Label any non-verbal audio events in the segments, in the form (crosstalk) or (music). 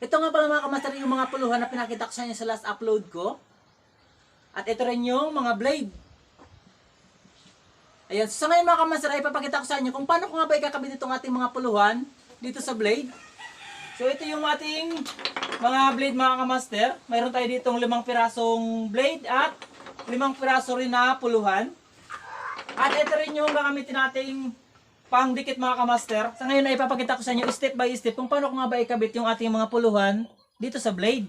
Ito nga pala mga kamaster yung mga puluhan na pinakita ko sa inyo sa last upload ko. At ito rin yung mga blade. Ayan, so sa ngayon mga kamaster ay papakita ko sa inyo kung paano ko nga ba ikakabit itong ating mga puluhan dito sa blade. So ito yung ating mga blade mga kamaster. Mayroon tayo ditong limang pirasong blade at limang piraso rin na puluhan. At ito rin yung gagamitin nating pangdikit mga kamaster. Sa ngayon ay ipapakita ko sa inyo step by step kung paano ko nga ba ikabit yung ating mga puluhan dito sa blade.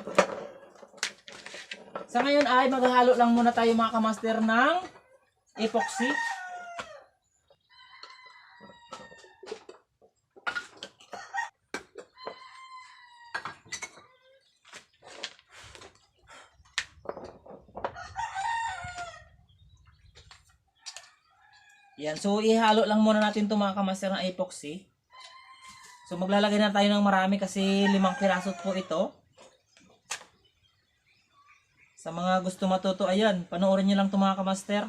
Sa ngayon ay maghahalo lang muna tayo mga kamaster ng epoxy. Yan, so ihalo lang muna natin itong mga kamaster ng epoxy. So maglalagay na tayo ng marami kasi limang piraso po ito. Sa mga gusto matuto, ayan, panoorin nyo lang itong mga kamaster.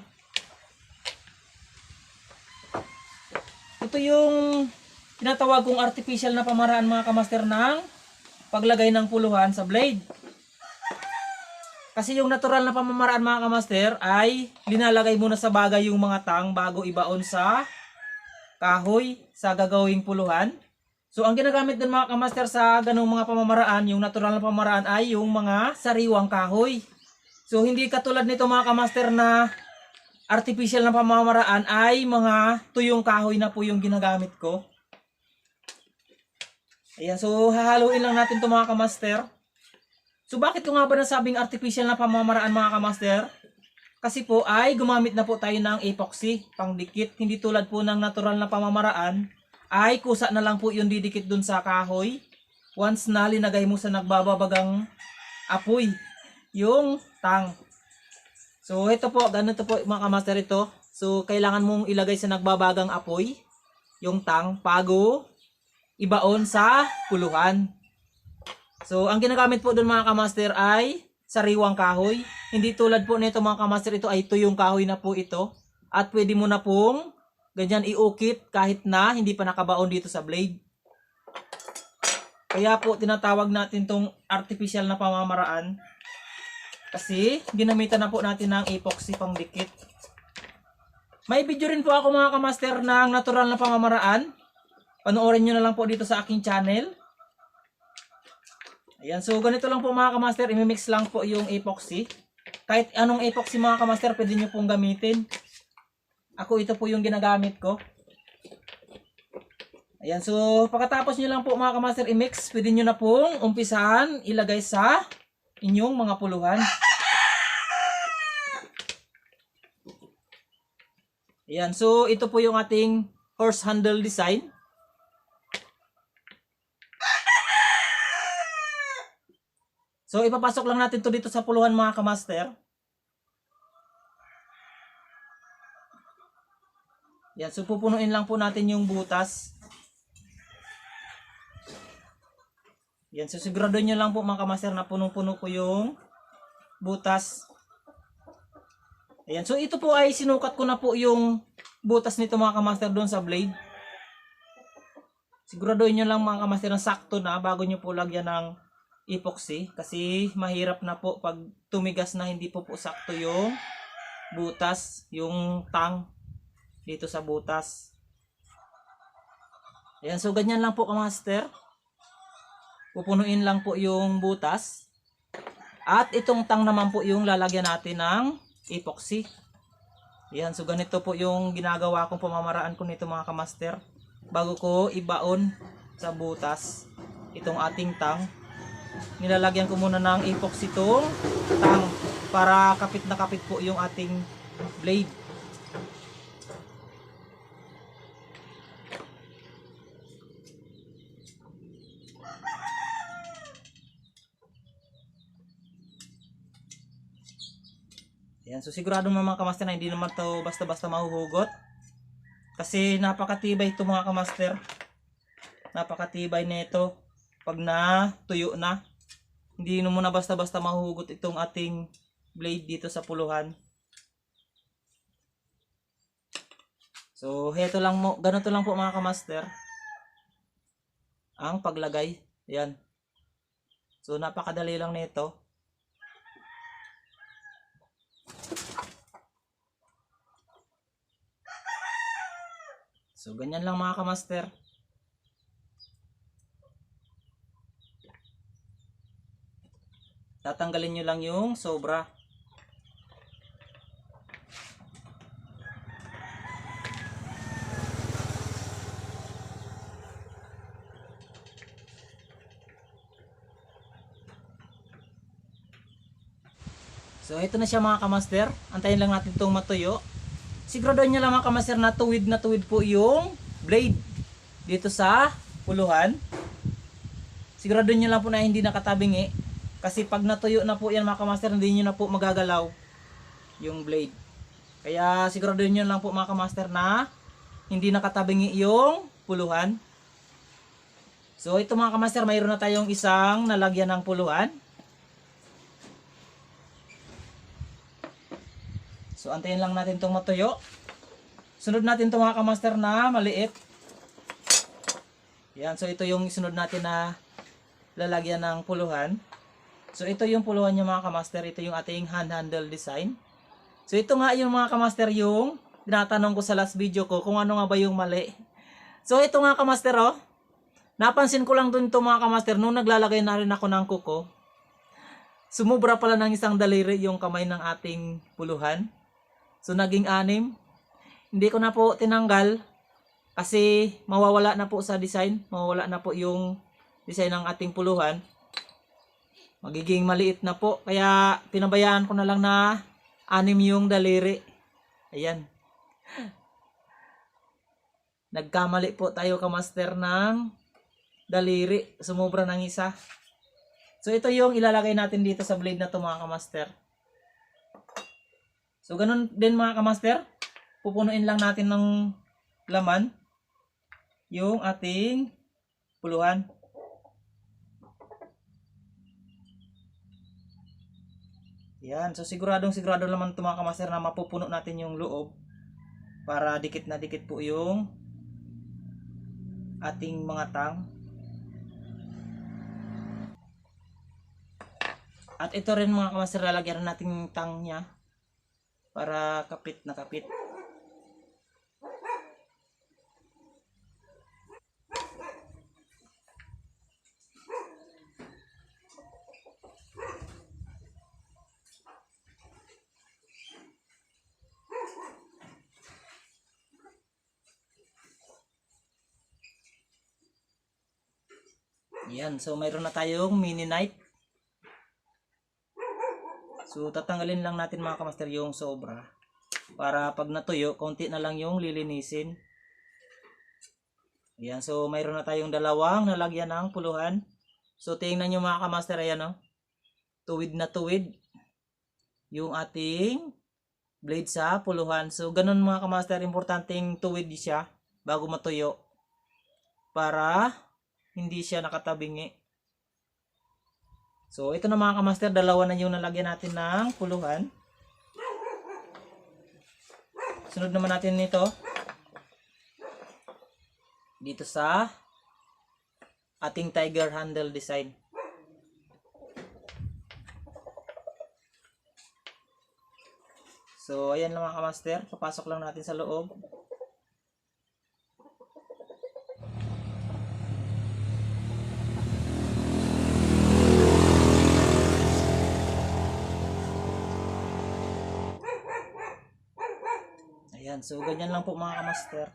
Ito yung tinatawag kong artificial na pamaraan mga kamaster ng paglagay ng puluhan sa blade. Kasi yung natural na pamamaraan mga kamaster ay linalagay muna sa bagay yung mga tang bago ibaon sa kahoy sa gagawing puluhan. So ang ginagamit din mga kamaster sa ganung mga pamamaraan, yung natural na pamamaraan ay yung mga sariwang kahoy. So hindi katulad nito mga kamaster na artificial na pamamaraan ay mga tuyong kahoy na po yung ginagamit ko. Ayan, so hahaluin lang natin to mga kamaster. So bakit ko nga ba nasabing artificial na pamamaraan mga kamaster? Kasi po ay gumamit na po tayo ng epoxy, pangdikit. Hindi tulad po ng natural na pamamaraan, ay kusa na lang po yung didikit dun sa kahoy. Once na linagay mo sa nagbababagang apoy, yung tang. So ito po, ganito po mga kamaster ito. So kailangan mong ilagay sa nagbabagang apoy, yung tang, bago ibaon sa puluhan. So, ang ginagamit po doon mga kamaster ay sariwang kahoy. Hindi tulad po nito mga kamaster, ito ay tuyong kahoy na po ito. At pwede mo na pong ganyan iukit kahit na hindi pa nakabaon dito sa blade. Kaya po tinatawag natin tong artificial na pamamaraan. Kasi ginamitan na po natin ng epoxy pang dikit. May video rin po ako mga kamaster ng natural na pamamaraan. Panoorin nyo na lang po dito sa aking channel. Ayan, so ganito lang po mga kamaster, imimix lang po yung epoxy. Kahit anong epoxy mga kamaster, pwede nyo pong gamitin. Ako ito po yung ginagamit ko. Ayan, so pagkatapos nyo lang po mga kamaster i-mix, pwede nyo na pong umpisahan ilagay sa inyong mga puluhan. Ayan, so ito po yung ating horse handle design. So ipapasok lang natin to dito sa puluhan mga kamaster. Yan, so pupunuin lang po natin yung butas. Yan, so sigurado nyo lang po mga kamaster na punong-puno po yung butas. Ayan, so ito po ay sinukat ko na po yung butas nito mga kamaster doon sa blade. Siguraduhin nyo lang mga kamaster na sakto na bago nyo po lagyan ng epoxy kasi mahirap na po pag tumigas na hindi po po sakto yung butas, yung tang dito sa butas. Ayan, so ganyan lang po kamaster. Pupunuin lang po yung butas. At itong tang naman po yung lalagyan natin ng epoxy. Ayan, so ganito po yung ginagawa kong pamamaraan ko nito mga kamaster. Bago ko ibaon sa butas itong ating tang nilalagyan ko muna ng epoxy itong tang para kapit na kapit po yung ating blade. Yan, so sigurado mga kamaster na hindi naman to basta-basta mahuhugot. Kasi napakatibay ito mga kamaster. Napakatibay nito pag na tuyo na hindi mo na basta-basta mahuhugot itong ating blade dito sa puluhan. So, heto lang mo, ganito lang po mga kamaster. Ang paglagay. Yan. So napakadali lang nito. So ganyan lang mga kamaster. Tatanggalin nyo lang yung sobra. So ito na siya mga kamaster. Antayin lang natin itong matuyo. Siguraduhin nyo lang mga kamaster na tuwid na tuwid po yung blade dito sa puluhan. Siguraduhin nyo lang po na hindi nakatabingi. Kasi pag natuyo na po yan mga kamaster, hindi nyo na po magagalaw yung blade. Kaya siguraduhin nyo lang po mga kamaster na hindi nakatabingi yung puluhan. So ito mga kamaster, mayroon na tayong isang nalagyan ng puluhan. So antayin lang natin itong matuyo. Sunod natin itong mga kamaster na maliit. Yan, so ito yung sunod natin na lalagyan ng puluhan. So ito yung puluhan niya mga kamaster, ito yung ating hand handle design. So ito nga yung mga kamaster yung tinatanong ko sa last video ko kung ano nga ba yung mali. So ito nga kamaster oh. Napansin ko lang dun ito mga kamaster nung naglalagay na rin ako ng kuko. Sumubra pala ng isang daliri yung kamay ng ating puluhan. So naging anim. Hindi ko na po tinanggal kasi mawawala na po sa design. Mawawala na po yung design ng ating puluhan. Magiging maliit na po. Kaya pinabayaan ko na lang na anim yung daliri. Ayan. (laughs) Nagkamali po tayo kamaster ng daliri. Sumobra ng isa. So ito yung ilalagay natin dito sa blade na to mga kamaster. So ganun din mga kamaster. Pupunuin lang natin ng laman yung ating puluhan. Yan. So siguradong sigurado naman ito mga kamaster na mapupuno natin yung loob para dikit na dikit po yung ating mga tang. At ito rin mga kamaster lalagyan natin yung tang niya para kapit na kapit. Yan, so mayroon na tayong mini knife. So tatanggalin lang natin mga kamaster yung sobra. Para pag natuyo, konti na lang yung lilinisin. Ayan, so mayroon na tayong dalawang nalagyan ng puluhan. So tingnan nyo mga kamaster, ayan o. Tuwid na tuwid. Yung ating blade sa puluhan. So ganun mga kamaster, importanteng tuwid siya bago matuyo. Para hindi siya nakatabingi. So, ito na mga kamaster, dalawa na yung nalagyan natin ng puluhan. Sunod naman natin nito. Dito sa ating tiger handle design. So, ayan lang mga kamaster. Papasok lang natin sa loob. Ayan, so ganyan lang po mga kamaster.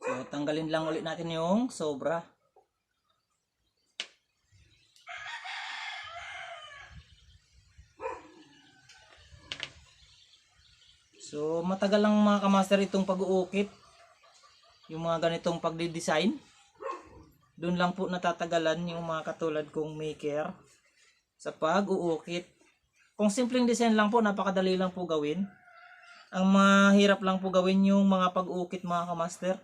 So tanggalin lang ulit natin yung sobra. So, matagal lang mga kamaster itong pag-uukit. Yung mga ganitong pagdi-design. Doon lang po natatagalan yung mga katulad kong maker sa pag-uukit. Kung simpleng design lang po, napakadali lang po gawin. Ang mahirap lang po gawin yung mga pag-uukit mga kamaster.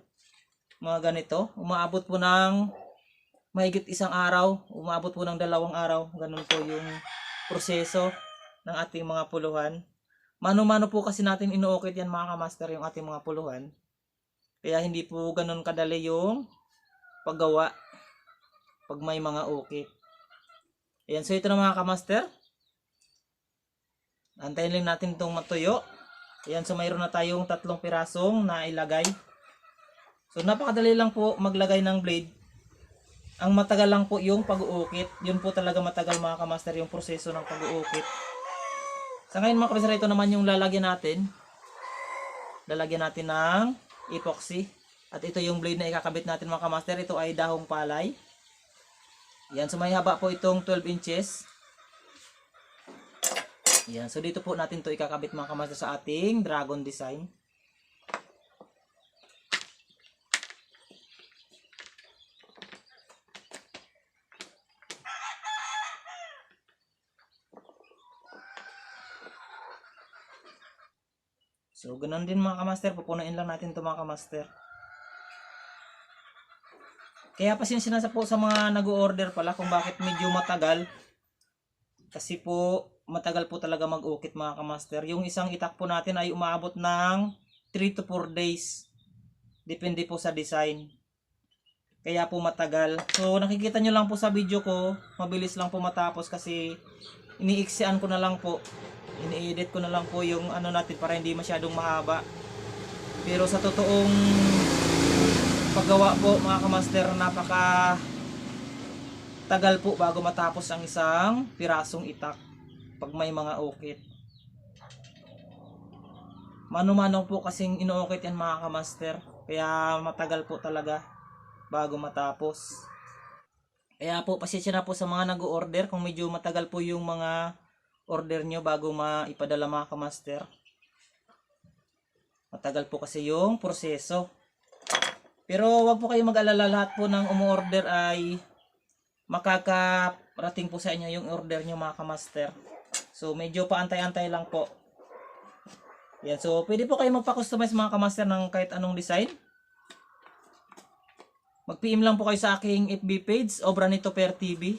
Mga ganito. Umaabot po ng mahigit isang araw, umabot po ng dalawang araw. Ganun po yung proseso ng ating mga puluhan. Mano-mano po kasi natin inuukit yan mga kamaster yung ating mga puluhan. Kaya hindi po ganun kadali yung paggawa pag may mga ukit. Ayan, so ito na mga kamaster. Antayin lang natin itong matuyo. Ayan, so mayroon na tayong tatlong pirasong na ilagay. So napakadali lang po maglagay ng blade. Ang matagal lang po yung pag-uukit. Yun po talaga matagal mga kamaster yung proseso ng pag-uukit. Sa ngayon mga kamaster, ito naman yung lalagyan natin. Lalagyan natin ng epoxy. At ito yung blade na ikakabit natin mga kamaster. Ito ay dahong palay. Yan, so haba po itong 12 inches. Yan, so dito po natin to ikakabit mga kamaster sa ating dragon design. So, ganun din mga kamaster. Pupunuin lang natin ito mga kamaster. Kaya pasensya na po sa mga nag-order pala kung bakit medyo matagal. Kasi po, matagal po talaga mag-ukit mga kamaster. Yung isang itak po natin ay umaabot ng 3 to 4 days. Depende po sa design. Kaya po matagal. So, nakikita nyo lang po sa video ko, mabilis lang po matapos kasi iniiksian ko na lang po. Ini-edit ko na lang po yung ano natin para hindi masyadong mahaba. Pero sa totoong paggawa po mga kamaster, napaka tagal po bago matapos ang isang pirasong itak pag may mga ukit. Mano-mano po kasing inuukit yan mga kamaster. Kaya matagal po talaga bago matapos. Kaya po pasensya na po sa mga nag-order kung medyo matagal po yung mga order nyo bago maipadala mga kamaster. Matagal po kasi yung proseso. Pero wag po kayong mag-alala lahat po ng umu-order ay makakarating po sa inyo yung order nyo mga kamaster. So medyo paantay-antay lang po. Yan, so pwede po kayo magpa-customize mga kamaster ng kahit anong design. Mag-PM lang po kayo sa aking FB page, Obranito Per TV.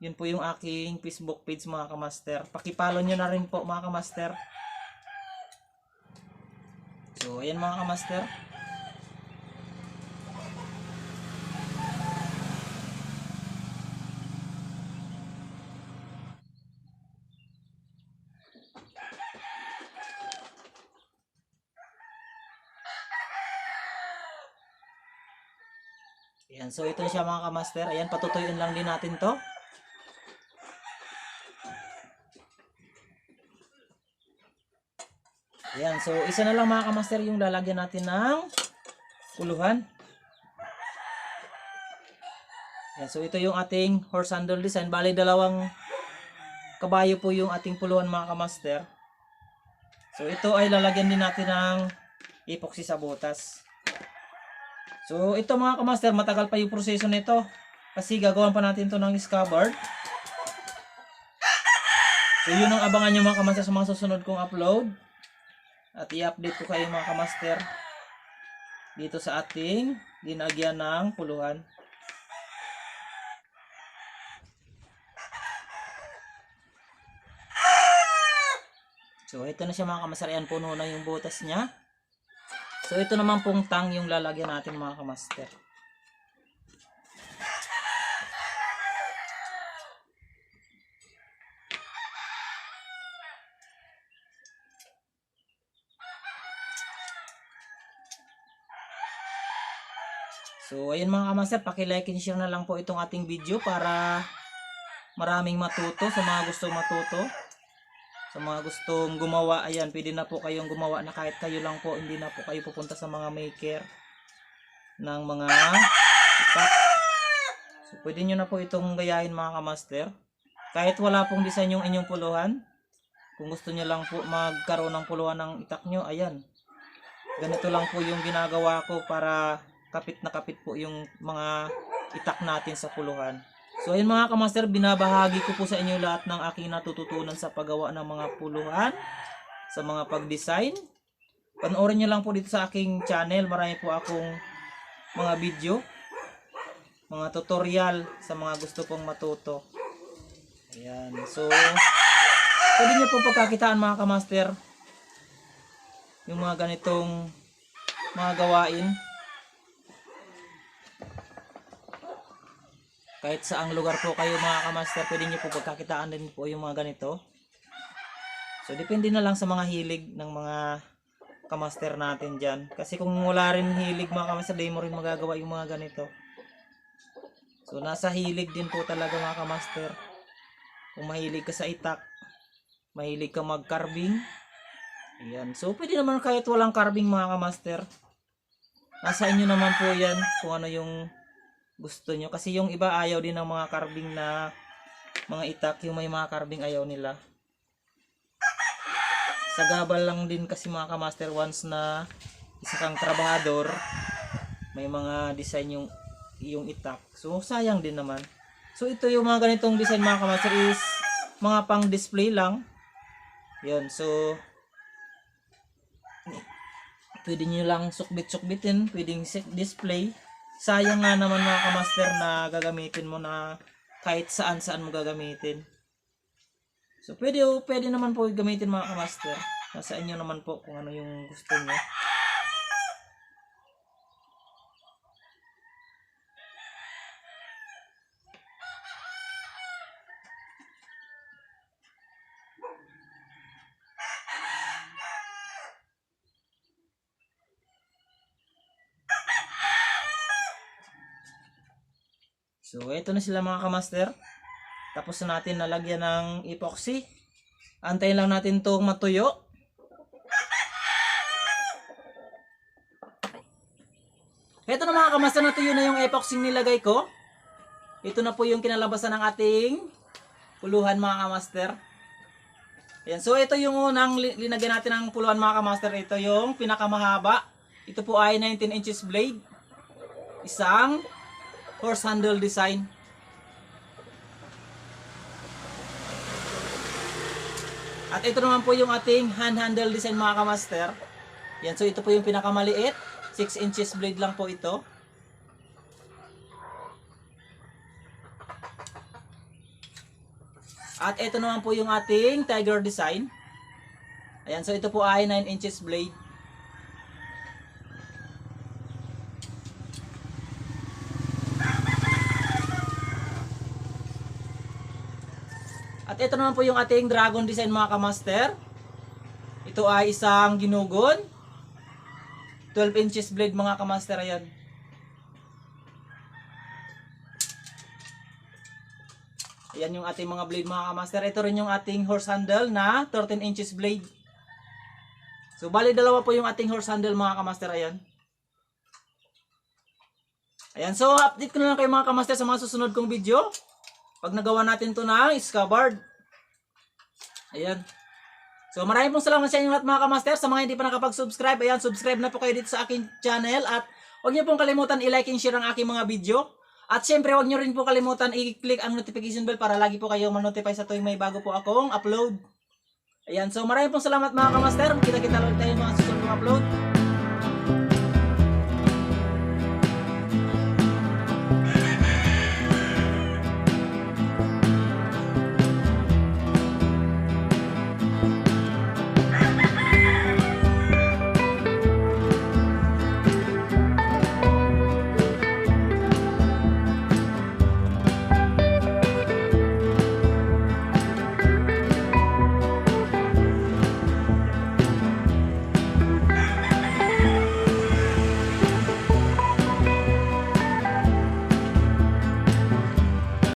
Yun po yung aking Facebook page mga kamaster. Pakipollow nyo na rin po mga kamaster. So, ayan mga kamaster. Ayan, so ito siya mga kamaster. Ayan, patutuyuin lang din natin to. Ayan, so isa na lang mga kamaster yung lalagyan natin ng puluhan. Ayan, so ito yung ating horse handle design. Bali, dalawang kabayo po yung ating puluhan mga kamaster. So ito ay lalagyan din natin ng epoxy sa butas. So ito mga kamaster, matagal pa yung proseso nito. Kasi gagawan pa natin to ng scabbard. So yun ang abangan nyo mga kamaster sa mga susunod kong upload. At i-update ko kayo mga kamaster dito sa ating dinagyan ng puluhan. So ito na siya mga kamaster. Ayan puno na yung butas niya. So ito naman pong tang yung lalagyan natin mga kamaster. So ayun mga kamaster, paki-like and share na lang po itong ating video para maraming matuto sa mga gustong matuto. Sa mga gustong gumawa, ayan, pwede na po kayong gumawa na kahit kayo lang po, hindi na po kayo pupunta sa mga maker ng mga itak. So, pwede nyo na po itong gayahin mga kamaster. Kahit wala pong design yung inyong puluhan, kung gusto nyo lang po magkaroon ng puluhan ng itak nyo, ayan. Ganito lang po yung ginagawa ko para kapit na kapit po yung mga itak natin sa puluhan. So ayun mga kamaster, binabahagi ko po sa inyo lahat ng aking natututunan sa paggawa ng mga puluhan, sa mga pag-design. Panoorin nyo lang po dito sa aking channel, marami po akong mga video. mga tutorial sa mga gusto pong matuto. Ayan. So, pwede nyo po pagkakitaan mga kamaster yung mga ganitong mga gawain. Kahit saang lugar po kayo mga kamaster, pwede nyo po pagkakitaan din po yung mga ganito. So, depende na lang sa mga hilig ng mga kamaster natin dyan. Kasi kung wala rin hilig mga kamaster, di mo rin magagawa yung mga ganito. So, nasa hilig din po talaga mga kamaster. Kung mahilig ka sa itak, mahilig ka mag-carving, ayan. So, pwede naman kahit walang carving mga kamaster. Nasa inyo naman po yan kung ano yung gusto nyo. Kasi yung iba ayaw din ng mga carving na mga itak. Yung may mga carving ayaw nila. Sa gabal lang din kasi mga kamaster once na isa kang trabahador, may mga design yung yung itak. So sayang din naman. So ito yung mga ganitong design mga kamaster is mga pang display lang. Yun, so pwede nyo lang sukbit-sukbitin, pwedeng display. Sayang nga naman mga kamaster na gagamitin mo na kahit saan saan mo gagamitin. So pwede, pwede naman po gamitin mga kamaster. Nasa inyo naman po kung ano yung gusto nyo. So, ito na sila mga kamaster. Tapos na natin nalagyan ng epoxy. Antayin lang natin itong matuyo. Ito na mga kamaster, natuyo na yung epoxy nilagay ko. Ito na po yung kinalabasan ng ating puluhan mga kamaster. Ayan, so ito yung unang li- linagyan natin ng puluhan mga kamaster. Ito yung pinakamahaba. Ito po ay 19 inches blade. Isang horse handle design. At ito naman po yung ating hand handle design mga kamaster. Yan, so ito po yung pinakamaliit. 6 inches blade lang po ito. At ito naman po yung ating tiger design. Ayan, so ito po ay 9 inches blade. At ito naman po yung ating dragon design mga kamaster. Ito ay isang ginugon. 12 inches blade mga kamaster ayan. Ayan yung ating mga blade mga kamaster. Ito rin yung ating horse handle na 13 inches blade. So bali dalawa po yung ating horse handle mga kamaster ayan. Ayan, so update ko na lang kayo mga kamaster sa mga susunod kong video. Pag nagawa natin to na scabbard. Ayan. So maraming pong salamat sa inyo lahat mga kamaster. Sa mga hindi pa nakapag-subscribe, ayan, subscribe na po kayo dito sa aking channel. At huwag niyo pong kalimutan i-like and share ang aking mga video. At syempre, huwag niyo rin po kalimutan i-click ang notification bell para lagi po kayong ma-notify sa tuwing may bago po akong upload. Ayan, so maraming pong salamat mga kamaster. Kita-kita ulit tayo mga susunod upload.